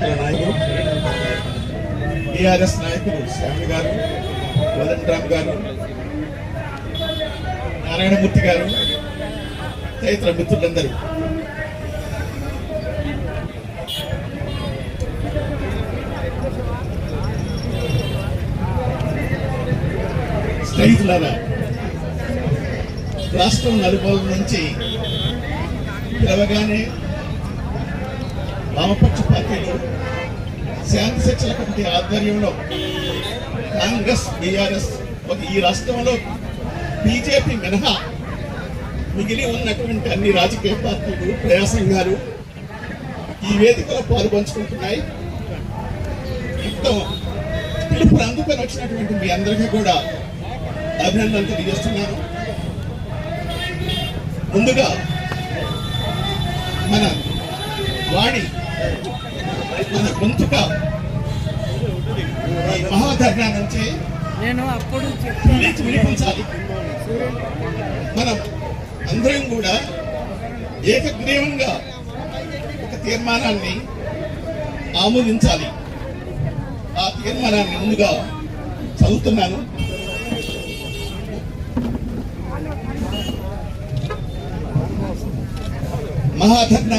నాయకులు టీఆర్ఎస్ నాయకులు శ్యామి గారు కోదండరామ్ గారు నారాయణమూర్తి గారు తదితర మిత్రులందరూ. స్నేహితులారా రాష్ట్రం నలుపల నుంచి పిలవగానే వామపక్ష పార్టీలు శాంతి కమిటీ ఆధ్వర్యంలో కాంగ్రెస్ బీఆర్ఎస్ ఒక ఈ రాష్ట్రంలో బీజేపీ మినహా మిగిలి ఉన్నటువంటి అన్ని రాజకీయ పార్టీలు ప్రజా సంఘాలు ఈ వేదికలో పాల్పంచుకుంటున్నాయి మొత్తం పిలుపుని అందుకొని వచ్చినటువంటి మీ అందరికీ కూడా అభినందనలు తెలియజేస్తున్నాను. ముందుగా మన వాణి మన గొంతుక ఈ మహాధర్నా నుంచి నేను అప్పుడు వినిపించాలి. మనం అందరం కూడా ఏకగ్రీవంగా ఒక తీర్మానాన్ని ఆమోదించాలి. ఆ తీర్మానాన్ని ముందుగా చదువుతున్నాను. మహాధర్ణ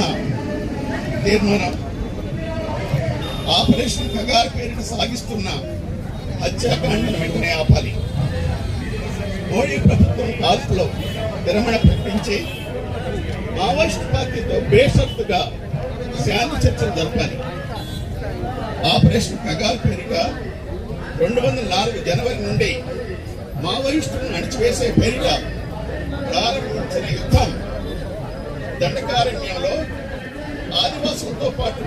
తీర్మానం. ఆపరేషన్ కగార్ పేరిట సాగిస్తున్న హత్యాకాండను వెంటనే ఆపాలి. మోడీ ప్రభుత్వం కాల్పులో విరమణ ప్రకటించి మావోయిస్ట్ పార్టీతో బేషరతుగా శాంతి చర్చలు జరపాలి. ఆపరేషన్ కగాల్ పేరిట రెండు వందల నాలుగు జనవరి నుండి మావోయిస్టులను అణిచివేసే పేరిట ప్రారంభించిన యుద్ధం దండకారణ్యంలో ఆదివాసులతో పాటు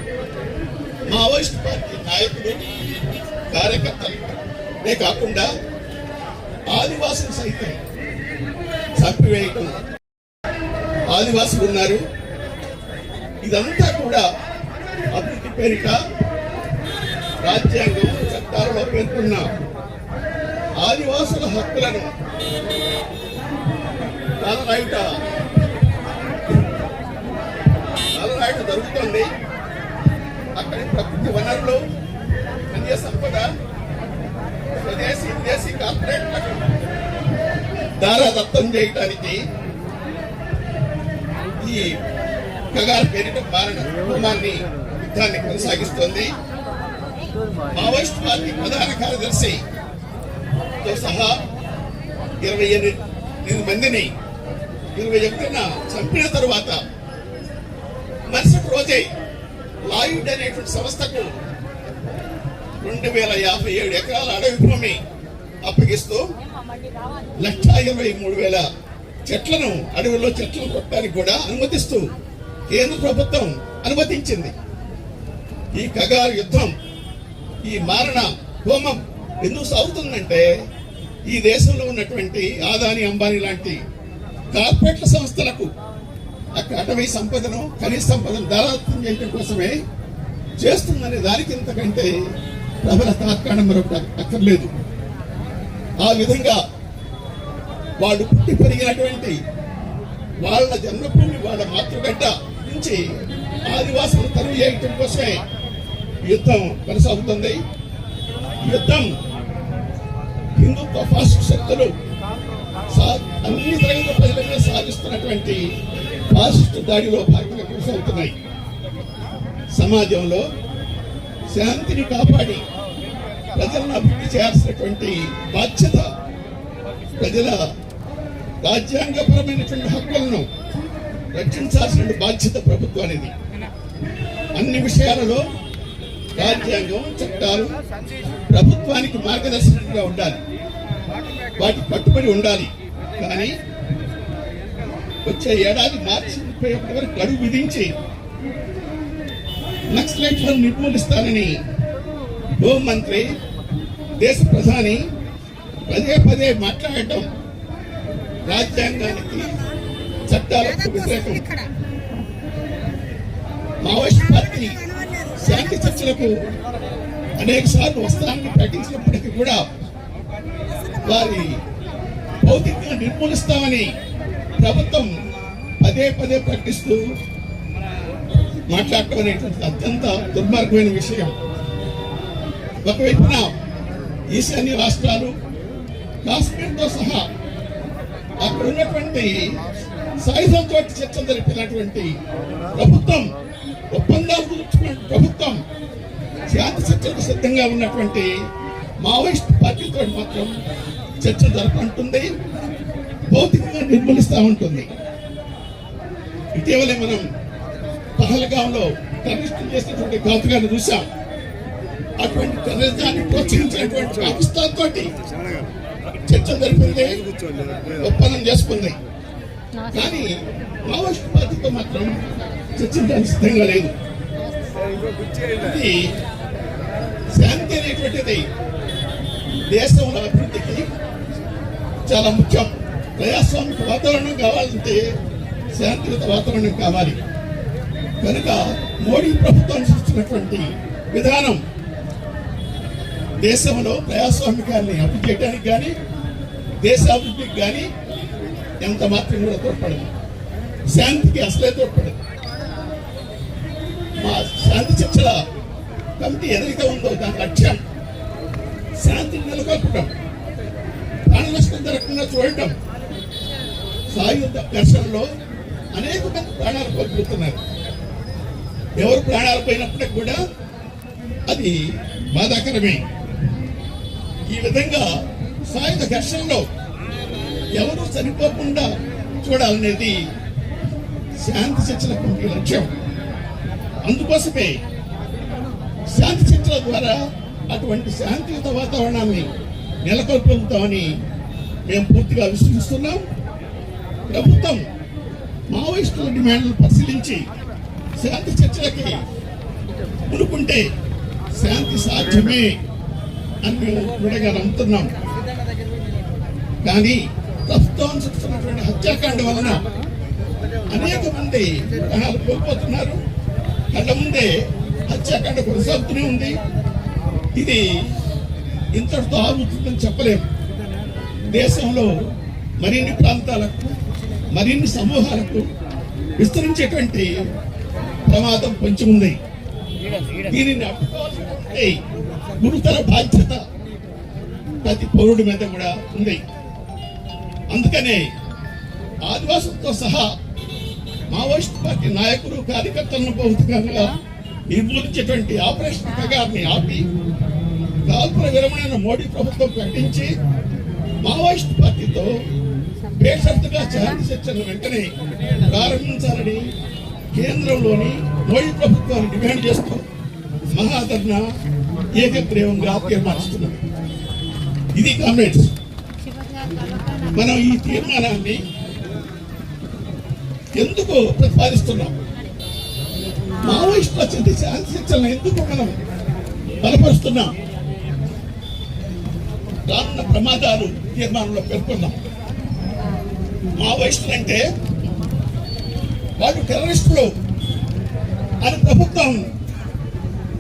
కార్యకర్తలే కాకుండా ఆదివాసులు సైతం చంపివేయటం. ఆదివాసులు ఉన్నారు ఇదంతా కూడా అభివృద్ధి పేరిట రాజ్యాంగం చట్టాలలో పేర్కొన్న ఆదివాసుల హక్కులను తలరాయుట తలరాయుట జరుగుతుంది. అక్కడి ప్రకృతి వనరులు అన్య సంపద స్వదేశీ విదేశీ కార్పొరేట్లకు దారాదత్తం చేయటానికి ఈ కగారు పేరిట మారిన కుటుంబాన్ని యుద్ధాన్ని కొనసాగిస్తోంది. మావోయిస్ట్ పార్టీ ప్రధాన కార్యదర్శి తో సహా ఇరవై ఎనిమిది మందిని ఇరవై ఒకటిన చంపిన తరువాత మరుసటి రోజే లాయుడ్ అనేటువంటి సంస్థకు రెండు వేల యాభై ఏడు ఎకరాల అడవి భూమి అప్పగిస్తూ లక్ష ఇరవై మూడు వేల చెట్లను అడవిలో చెట్లను కొట్టడానికి కూడా అనుమతిస్తూ కేంద్ర ప్రభుత్వం అనుమతించింది. ఈ కగారు యుద్ధం ఈ మారణ హోమం ఎందుకు సాగుతుందంటే ఈ దేశంలో ఉన్నటువంటి ఆదాని అంబానీ లాంటి కార్పొరేట్ల సంస్థలకు అక్కడ అటవీ సంపదను ఖనిజ సంపదను దారాత్వం చేయడం కోసమే చేస్తుందనే దానికి ఇంతకంటే ప్రబల తాత్కాణం మరొకటి అక్కర్లేదు. ఆ విధంగా వాళ్ళు పుట్టి పెరిగినటువంటి వాళ్ళ జన్మభూమి వాళ్ళ మాతృగడ్డ నుంచి ఆదివాసులు తరువు చేయటం కోసమే యుద్ధం కొనసాగుతుంది. యుద్ధం హిందుత్వ ఫాస్ట్ శక్తులు సా- అన్ని తరగతుల ప్రజల మీద సాగిస్తున్నటువంటి ఫాస్ట్ దాడిలో భాగంగా కొనసాగుతున్నాయి. సమాజంలో శాంతిని కాపాడి ప్రజలను అభివృద్ధి చేయాల్సినటువంటి బాధ్యత ప్రజల రాజ్యాంగపరమైనటువంటి హక్కులను రక్షించాల్సిన బాధ్యత ప్రభుత్వానికి అన్ని విషయాలలో రాజ్యాంగం చట్టాలు ప్రభుత్వానికి మార్గదర్శకంగా ఉండాలి. వాటికి కట్టుబడి ఉండాలి. కానీ వచ్చే ఏడాది మార్చి ముప్పై ఒకటి వరకు గడువు విధించి నక్సలైట్లను నిర్మూలిస్తానని హోంమంత్రి దేశ ప్రధాని పదే పదే మాట్లాడటం రాజ్యాంగానికి చట్టాలకు వ్యతిరేకం. మావోయిస్ట్ పార్టీ శాంతి చర్చలకు అనేక సార్లు వస్తానని ప్రకటించినప్పటికీ కూడా వారి భౌతికంగా నిర్మూలిస్తామని ప్రభుత్వం పదే పదే ప్రకటిస్తూ మాట్లాడటం అనేటువంటిది అత్యంత దుర్మార్గమైన విషయం. ఒకవైపున ఈశాన్య రాష్ట్రాలు కాశ్మీర్తో సహా అక్కడ ఉన్నటువంటి సాయుధంతో చర్చ జరిపినటువంటి ప్రభుత్వం ఒప్పందాలు కుదుర్చుకున్న ప్రభుత్వం శాంతి చర్చలకు సిద్ధంగా ఉన్నటువంటి మావోయిస్ట్ పార్టీతో మాత్రం చర్చ జరుపుకుంటుంది భౌతికంగా నిర్మూలిస్తూ ఉంటుంది. ఇటీవలే మనం పహల్గాంలో టెర్రరిస్టులు చేసినటువంటి ఘాతుగాన్ని చూశాం. అటువంటి టెర్రరిజాన్ని ప్రోత్సహించినటువంటి పాకిస్తాన్ తోటి చర్చ జరిపింది ఒప్పందం చేసుకుంది. కానీ మావోయిస్ట్ పార్టీతో మాత్రం చర్చించడానికి సిద్ధంగా లేదు. ఇది శాంతి అనేటువంటిది దేశంలో అభివృద్ధికి చాలా ముఖ్యం. ప్రజాస్వామిక వాతావరణం కావాలంటే శాంతియుత వాతావరణం కావాలి. కనుక మోడీ ప్రభుత్వం సృష్టించినటువంటి విధానం దేశంలో ప్రజాస్వామికాన్ని అభివృద్ధి చేయడానికి కానీ దేశాభివృద్ధికి కానీ ఎంత మాత్రం కూడా తోడ్పడదు. శాంతికి అసలే తోడ్పడదు. మా శాంతి చర్చల కమిటీ ఏదైతే ఉందో దాని లక్ష్యం శాంతిని నెలకొల్పడం ప్రాణ నష్టం జరగకుండా చూడటం సాయుధ ఘర్షణలో అనేక మంది ప్రాణాలు కోల్పోతున్నారు. ఎవరు ప్రాణాలు పోయినప్పటికి కూడా అది బాధాకరమే. ఈ విధంగా సాయుధ ఘర్షణలో ఎవరు చనిపోకుండా చూడాలనేది శాంతి చర్చల కమిటీ లక్ష్యం. అందుకోసమే శాంతి చర్చల ద్వారా అటువంటి శాంతియుత వాతావరణాన్ని నెలకొల్పుతామని మేము పూర్తిగా విశ్వసిస్తున్నాం. ప్రభుత్వం మావోయిస్టుల డిమాండ్లు పరిశీలించి శాంతి చర్చలకి అనుకుంటే శాంతి సాధ్యమే అని మేము దృఢంగా నమ్ముతున్నాం కానీ ప్రస్తుతం చూస్తున్నటువంటి హత్యాకాండ వలన అనేక మంది ప్రాణాలు కోల్పోతున్నారు. కళ్ళ ముందే హత్యాకాండ కొనసాగుతూనే ఉంది. ఇది ఇంతటితో ఆగుతుందని చెప్పలేము. దేశంలో మరిన్ని ప్రాంతాలకు మరిన్ని సమూహాలకు విస్తరించేటువంటి ప్రమాదం కొంచెం ఉంది. దీనిని అడ్డుకోవాల్సినటువంటి గురుతర బాధ్యత ప్రతి పౌరుడి మీద కూడా ఉంది. అందుకనే ఆదివాసులతో సహా మావోయిస్ట్ పార్టీ నాయకులు కార్యకర్తలను భౌతికంగా నిర్మూలించేటువంటి ఆపరేషన్ కగారిని ఆపి కాల్పుల విరమణ మోడీ ప్రభుత్వం ప్రకటించి మావోయిస్ట్ పార్టీతో బేషరతుగా శాంతి చర్చలు వెంటనే ప్రారంభించాలని కేంద్రంలోని మోడీ ప్రభుత్వాన్ని డిమాండ్ చేస్తూ మహాధర్ణ ఏకగ్రీవంగా తీర్మానిస్తున్నారు ఇది కామ్రేడ్స్ మనం ఈ తీర్మానాన్ని ఎందుకు ప్రతిపాదిస్తున్నాం? మావోయిస్ట్ చెంది శాంతి ఎందుకు మనం బలపరుస్తున్నాం? రానున్న ప్రమాదాలు తీర్మానంలో పేర్కొన్నాం. మావోయిస్టులు అంటే వాళ్ళు టెర్రరిస్టులు. అని ప్రభుత్వం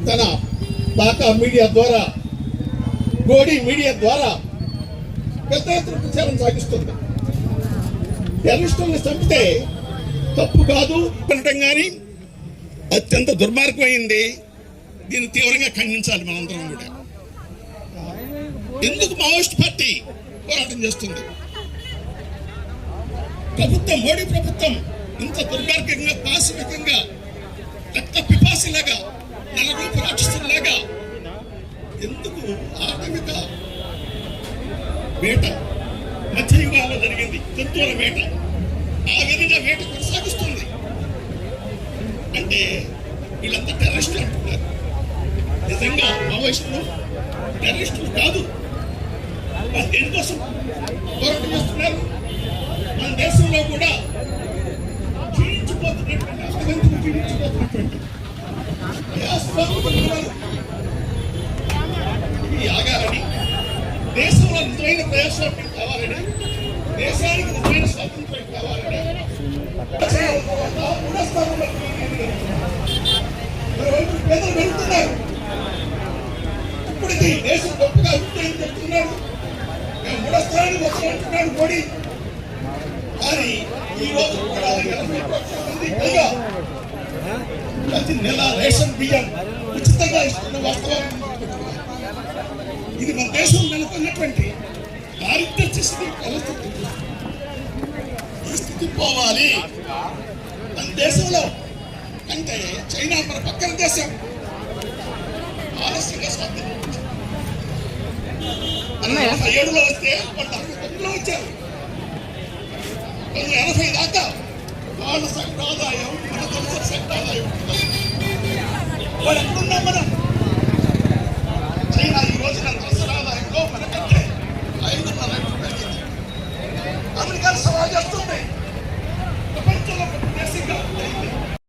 తన బాకా మీడియా ద్వారా గోడి మీడియా ద్వారా పెద్ద ఎత్తున ప్రచారం సాగిస్తుంది. టెర్రరిస్టుల్ని చంపితే తప్పు కాదు అనటం కానీ అత్యంత దుర్మార్గమైంది. దీన్ని తీవ్రంగా ఖండించాలి మనందరం కూడా. ఎందుకు మావోయిస్ట్ పార్టీ పోరాటం చేస్తుంది? ప్రభుత్వం మోడీ ప్రభుత్వం ఇంత దుర్మార్గంగా పాశవికంగా రక్త పిపాసిలాగా నలరూపు రాక్షసులాగా ఎందుకు ఆటవిక వేట మధ్యయుగాల్లో జరిగింది జంతువుల వేట. ఆ విధంగా వేట కొనసాగిస్తుంది. అంటే వీళ్ళంతా టెర్రరిస్టులు అంటున్నారు. నిజంగా మావోయిస్టులు టెర్రరిస్టులు కాదు. వాళ్ళు దేనికోసం పోరాటం చేస్తున్నారు? ప్రజలు వెళ్తున్నారు ఇప్పటికీ దేశం గొప్పగా అభివృద్ధి చెప్తున్నాడు మేము మూడో స్థానానికి వస్తామంటున్నాడు మోడీ కానీ ఈ రోజు కూడా ఎనభై కోట్ల మంది పైగా ప్రతి నెల రేషన్ బియ్యం ఉచితంగా ఇస్తున్న వాస్తవం ఇది మన దేశం నెలకొన్నటువంటి దారిద్ర్య స్థితి పరిస్థితి ఈ స్థితి పోవాలి మన దేశంలో అంటే చైనా మన పక్కన దేశం. ఆలస్యంగా స్వాతంత్రం నలభై ఏడులో వస్తే వాళ్ళు అరవై వచ్చారు. కొంచెం ఎనభై దాకా వాళ్ళ సంప్రదాయం మన తెలుసు సంప్రదాయం ఎక్కడున్నాం మనం చైనా ఈ రోజున దసరాదాయంలో మనకంటే ఐదున్నర అమెరికా సవాల్ చేస్తుంది. ప్రపంచంలో దేశంగా